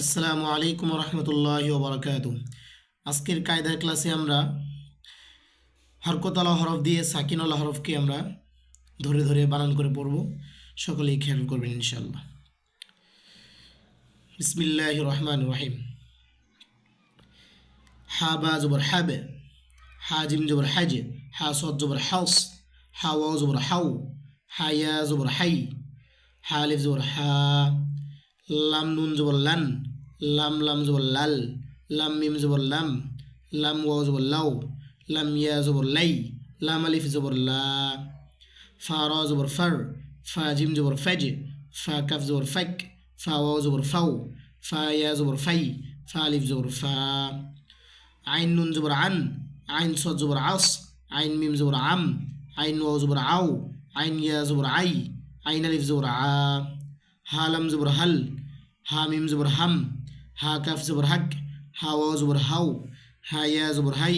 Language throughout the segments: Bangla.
আসসালামু আলাইকুম রহমতুল্লাহ বারকাত আজকের কায়দার ক্লাসে আমরা হরকতলা হরফ দিয়ে সাকিন সাকিনলা হরফকে আমরা ধরে ধরে বানান করে পড়ব। সকলেই খেয়াল করবেন ইনশাল্লাহ বিসমিল্লাহ রহমান রহিম। হা বা জবর হাবে, হা জিম জবর হাজে, হা সদ জবর হাউস হা ওয়াও জবর হাউ, হা ইয়া জবর হাই, হা আলিফ জবর হা লাম নুন জবর লান, লাম লাম জবর লাল, লাম মিম জবর লাম লাম ওয়াও জবর লাউ লাম ইয়া জবর লাই, লাম আলিফ জবর লা, ফা র জবর ফার, ফা জিম জবর ফাজ, ফা কাফ জবর ফাক, ফা ওয়াও জবর ফাউ ফা ইয়া জবর ফাই, ফা আলিফ জবর ফা, আইন নুন জবর আন, আইন সদ জবর আস, আইন মিম জবর আম, আইন ওয়াও জবর আউ আইন ইয়া জবর আই, আইন আলিফ জবর আ। হা লাম জবর হাল হা মিম জবর হাম হা কাফ জবর হাক হা ওয়াও জবর হাউ হা ইয়া জবর হাই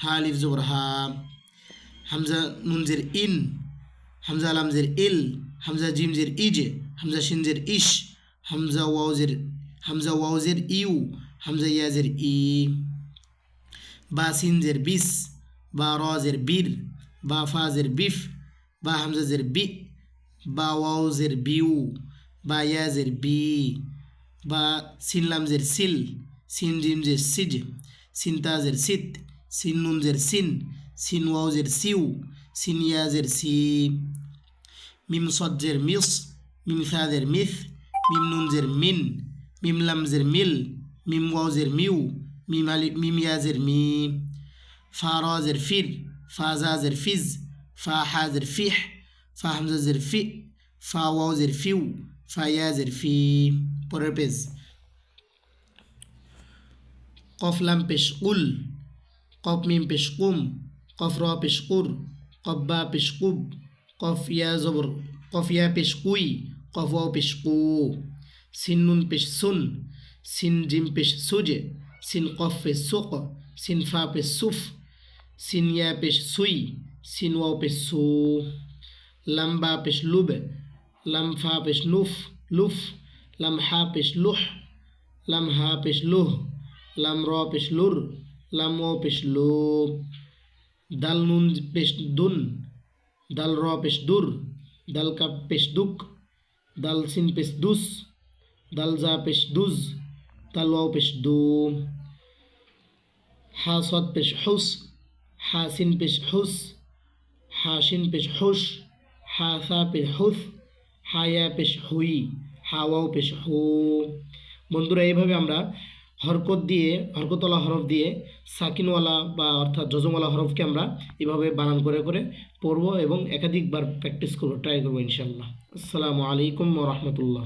হা আলিফ জবর হা হামজা নুন জের ইন হামজা লাম জের ইল হামজা জিম জের ইজ হামজা শিন জের ইশ হামজা ওয়াও জের হামজা ওয়াও জের ইউ হামজা ইয়া জের ই বা সিন জের বিস বা র জের বীর বা ফা জের বিফ বা হামজা জের বি বা ওয়াও জের বিউ বা ইয়া জের বি বা সিন লাম জের সিল সিন জিম জের সিজ সিন তা জের সিত সিন নুন জের সিন সিন ওয়াও জের সিউ সিন ইয়া জের সি মিম সদ জের মিস মিম সা জের মিস মিম নুন জের মিন মিম লাম জের মিল মিম ওয়াও জের মিউ মিম আলি মিম ইয়া জের মি ফা র জের ফির ফা জা জের ফিজ ফা হা জের ফিহ ফা হামজা জের ফি ফা ওয়াও জের ফিউ ফা পরের পেজ কফ লাম পেশ উল কফ মিম পেশ কুম কফ র পেশ কুর কফ বা পেশ কুব কফ ইয়া জবর কফ ইয়া পেশ কুই কফ ওয়াও পেশ কু সিন নুন পেশ সুন সিন জিম পেশ সুজে সিন কফ পেশ সুক সিন ফা পেশ সুফ সিন ইয়া পেশ সুই সিন ওয়াও পেশ সু লাম বা পেশ লুব লাম ফা পেশ নুফ লুফ লাম হা পেশ লুহ লাম হা পেশ লুহ লাম র পেশ লুর লাম ও পেশ লু দাল নুন পেশ দুন দাল র পেশ দুর দাল কাপ পেশ দুক দাল সিন পেশ দুস দাল জা পেশ দুজ দাল ওয়াও দু হা সদ পেশ হুস হা সিন পেশ হুস হা শিন পেশ হুস হা সা পেশ হুস হা ইয়া পেশ হুই, হাওয়াও পেশ হু। বন্ধুরা, এইভাবে আমরা হরকত দিয়ে, হরকতওয়ালা হরফ দিয়ে সাকিনওয়ালা বা অর্থাৎ যজমওয়ালা হরফকে আমরা এভাবে বানান করে করে পড়ব এবং একাধিকবার প্র্যাকটিস করব ট্রাই করব ইনশাল্লাহ আসসালামু আলাইকুম রহমতুল্লাহ।